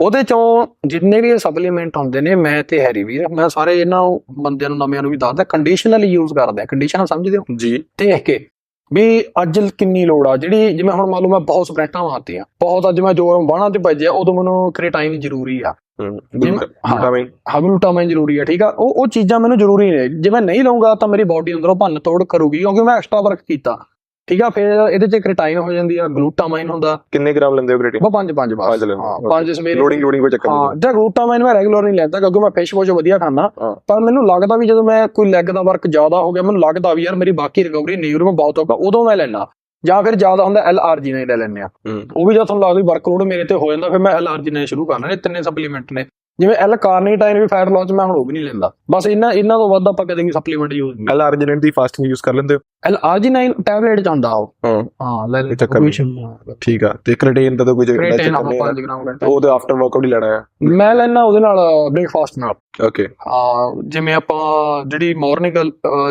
ਉਹਦੇ ਚੋਂ ਜਿੰਨੇ ਵੀ ਸਪਲੀਮੈਂਟ ਹੁੰਦੇ ਨੇ ਮੈਂ ਤੇ ਹੈਰੀ ਵੀਰ ਮੈਂ ਸਾਰੇ ਇਹਨਾਂ ਬੰਦਿਆਂ ਨੂੰ ਨਵਿਆਂ ਨੂੰ ਵੀ ਦੱਸਦਾ ਕੰਡੀਸ਼ਨਲੀ ਯੂਜ਼ ਕਰਦੇ ਆ। ਕੰਡੀਸ਼ਨਲ ਸਮਝਦੇ ਹੋ? ਜੀ। ਦੇਖ ਕੇ ਵੀ ਅੱਜ ਕਿੰਨੀ ਲੋੜ ਆ ਜਿਹੜੀ ਜਿਵੇਂ ਹੁਣ ਮੰਨ ਲਓ ਮੈਂ ਬਹੁਤ ਸਪਰੈਂਟਾਂ ਮਾਰਤੀਆਂ ਬਹੁਤ ਅੱਜ ਮੈਂ ਜੋਰ ਬਾਹਾਂ ਤੇ ਭੱਜਿਆ ਉਦੋਂ ਮੈਨੂੰ ਕ੍ਰੀਟਾਈਨ ਜ਼ਰੂਰੀ ਆ। ਜਿਵੇਂ- ਹਾਂ। ਵਿਟਾਮਿਨ ਹਾਗਲੂਟਾਮਾਈਨ ਜ਼ਰੂਰੀ ਆ ਠੀਕ ਆ? ਉਹ ਉਹ ਚੀਜ਼ਾਂ ਮੈਨੂੰ ਜ਼ਰੂਰੀ ਨੇ। ਜੇ ਮੈਂ ਨਹੀਂ ਲਵਾਂਗਾ ਤਾਂ ਮੇਰੀ ਬਾਡੀ ਅੰਦਰੋਂ ਭੰਨ ਤੋੜ ਕਰੂਗੀ ਕਿਉਂਕਿ ਮੈਂ ਐਕਸਟਰਾ ਵਰਕ ਕੀਤਾ। ਠੀਕ ਆ ਫਿਰ ਇਹਦੇ ਚ ਕ੍ਰੀਟਾਈਨ ਹੋ ਜਾਂਦੀ ਆ ਗਲੂਟਾਮਾਈਨ ਹੁੰਦਾ। ਕਿੰਨੇ ਗ੍ਰਾਮ ਲੈਂਦੇ ਹੋ ਕ੍ਰੀਏਟਿਨ ਉਹ ਪੰਜ ਪੰਜ ਬਸ। ਹੋ, ਹਾਂ. ਪੰਜ ਸਵੇਰੇ। ਲੋਡਿੰਗ ਲੋਡਿੰਗ ਕੋਈ ਚੱਕਰ ਹਾਂ ਨਹੀਂ। ਜਾਂ ਗਲੂਟਾਮਾਈਨ ਮੈਂ ਰੈਗੂਲਰ ਨਹੀਂ ਲੈਂਦਾ ਕਿਉਂਕਿ ਮੈਂ ਫਿਸ਼ ਵਾਸ਼ ਵਧੀਆ ਖਾਂਦਾ। ਹਾਂ। ਪਰ ਮੈਨੂੰ ਲੱਗਦਾ ਵੀ ਜਦੋਂ ਮੈਂ ਕੋਈ ਲੈਗ ਦਾ ਵਰਕ ਜ਼ਿਆਦਾ ਹੋ ਗਿਆ ਮੈਨੂੰ ਲੱਗਦਾ ਵੀ ਯਾਰ ਮੇਰੀ ਬਾਕੀ ਰਿਕਵਰੀ ਨਿਊਰੋ ਬਹੁਤ ਔਖਾ ਉਦੋਂ ਮੈਂ ਲੈਣਾ ਜਾਂ ਫਿਰ ਜ਼ਿਆਦਾ ਹੁੰਦਾ ਐਲ ਆਰ ਜੀ ਨਾਲ ਲੈ ਲੈਂਦੇ ਆ ਹੂੰ। ਉਹ ਵੀ ਜਦ ਤੁਹਾਨੂੰ ਲੱਗਦਾ ਵੀ ਵਰਕਲੋਡ ਮੇਰੇ ਤੇ ਹੋ ਜਾਂਦਾ ਫਿਰ ਮੈਂ ਐਲ ਆਰ ਜੀ ਨਾਲ ਸ਼ੁਰੂ ਕਰਨਾ ਇਹ ਤਿੰਨੇ ਸਪਲੀਮੈਂਟ ਨੇ। ਜਿਵੇਂ ਐਲ ਕਾਰਨੀਟਾਈਨ ਵੀ ਫੈਟ ਲਾਸ ਮੈਂ ਹੁਣ ਉਹ ਵੀ ਨਹੀਂ ਲੈਂਦਾ। ਬਸ ਇਹਨਾਂ ਇਹਨਾਂ ਤੋਂ ਵੱਧ ਆਪਾਂ ਕਦੇ ਵੀ ਸਪਲੀਮੈਂਟ ਯੂਜ਼ ਨਹੀਂ ਐਲ ਆਰਜਿਨੇਟ ਦੀ ਫਾਸਟਿੰਗ ਯੂਜ਼ ਕਰ ਲੈਂਦੇ ਹੋ? ਐਲ ਆਰ ਜੀ 9 ਟੈਬਲੇਟ ਚ ਆਉਂਦਾ ਉਹ। ਹਾਂ। ਹਾਂ ਲੈ ਲੈ ਨਹੀਂ। ਠੀਕ ਆ। ਤੇ ਕ੍ਰੀਏਟਿਨ ਦਾ ਤਾਂ ਕੋਈ ਕ੍ਰੀਟਿਨ ਨਹੀਂ ਆਪਾਂ ਹੈ। 5 ਗ੍ਰਾਮ ਤੇ ਘੰਟਾ ਉਹਦੇ ਆਫਟਰ ਵਰਕਆਊਟ ਹੀ ਲੈਣਾ ਹੈ ਮੈਂ ਲੈਣਾ ਉਹਦੇ ਨਾਲ ਬ੍ਰੇਕਫਾਸਟ ਨਾਲ। ਓਕੇ ਹਾਂ ਜਿਵੇਂ ਆਪਾਂ ਜਿਹੜੀ ਮਾਰਨਿੰਗ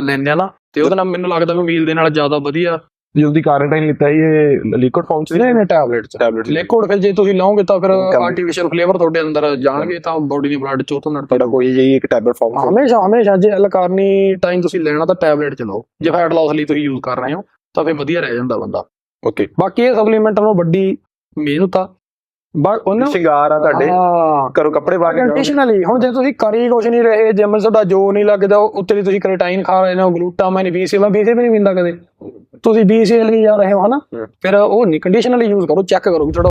ਲੈਂਦੇ ਆ ਨਾ ਤੇ ਉਹਦੇ ਨਾਲ ਮੈਨੂੰ ਲੱਗਦਾ ਵੀ ਮੀਲ ਦੇ ਨਾਲ ਜ਼ਿਆਦਾ ਵਧੀਆ ਜਦੋਂ ਦੀ ਕਾਰੰਟਾਈਨ ਲਿੱਤਾ ਇਹ ਲਿਕੁਇਡ ਫਾਰਮ ਚ ਨਹੀਂ ਨਹੀਂ ਟੈਬਲੇਟ ਚ। ਟੈਬਲੇਟ ਲਿਕੁਇਡ ਫਿਰ ਜੇ ਤੁਸੀਂ ਲਓਗੇ ਤਾਂ ਫਿਰ ਆਰਟੀਫੀਸ਼ੀਅਲ ਫਲੇਵਰ ਤੁਹਾਡੇ ਅੰਦਰ ਜਾਣਗੇ ਤਾਂ ਬੋਡੀ ਦੀ ਬਲੱਡ ਚ ਉਹ ਤੋਂ ਨੜ ਤੁਹਾਡਾ ਕੋਈ ਜਿਹੀ ਇੱਕ ਟੈਬਲੇਟ ਫਾਰਮ ਹਮੇਸ਼ਾ ਹਮੇਸ਼ਾ ਜੇ ਅਲਕਾਰਨੀ ਟਾਈਮ ਤੁਸੀਂ ਲੈਣਾ ਤਾਂ ਟੈਬਲੇਟ ਚ ਲਓ। ਜੇ ਫੈਟ ਲਾਸ ਲਈ ਤੁਸੀਂ ਯੂਜ਼ ਕਰ ਰਹੇ ਹੋ ਤਾਂ ਫਿਰ ਵਧੀਆ ਰਹਿ ਜਾਂਦਾ ਬੰਦਾ। ਓਕੇ। ਬਾਕੀ ਇਹ ਸਪਲੀਮੈਂਟ ਨੂੰ ਵੱਡੀ ਮਿਹਨਤ ਆ ਬਟ ਉਹਨਾਂ ਸ਼ਿੰਗਾਰ ਆ ਤੁਹਾਡੇ। ਕਰੋ ਕੱਪੜੇ ਪਾ ਕੇ। ਕੰਡੀਸ਼ਨਲੀ ਹੁਣ ਜੇ ਤੁਸੀਂ ਕਰੀ ਕੁਛ ਨਹੀਂ ਰਹੇ ਜਿਮ ਤੁਹਾਡਾ ਜੋ ਨਹੀਂ ਲੱਗਦਾ ਉੱਤੇ ਤੁਸੀਂ ਕ੍ਰੀਟਾਈਨ ਖਾ ਰਹੇ ਹੋ ਗਲੂਟਾਮਾਈਨ ਬੀਸੀ ਮੈਂ ਬੀਸੀ ਵੀ ਨਹੀਂ ਪੀਂਦਾ ਕਦੇ। ਤੁਸੀਂ ਬੀਸੀ ਲਈ ਜਾ ਰਹੇ ਹੋ ਹਨਾ। ਫਿਰ ਉਹ ਨਹੀਂ ਕੰਡੀਸ਼ਨਲੀ ਯੂਜ਼ ਕਰੋ ਚੈੱਕ ਕਰੋ ਵੀ ਤੁਹਾਡਾ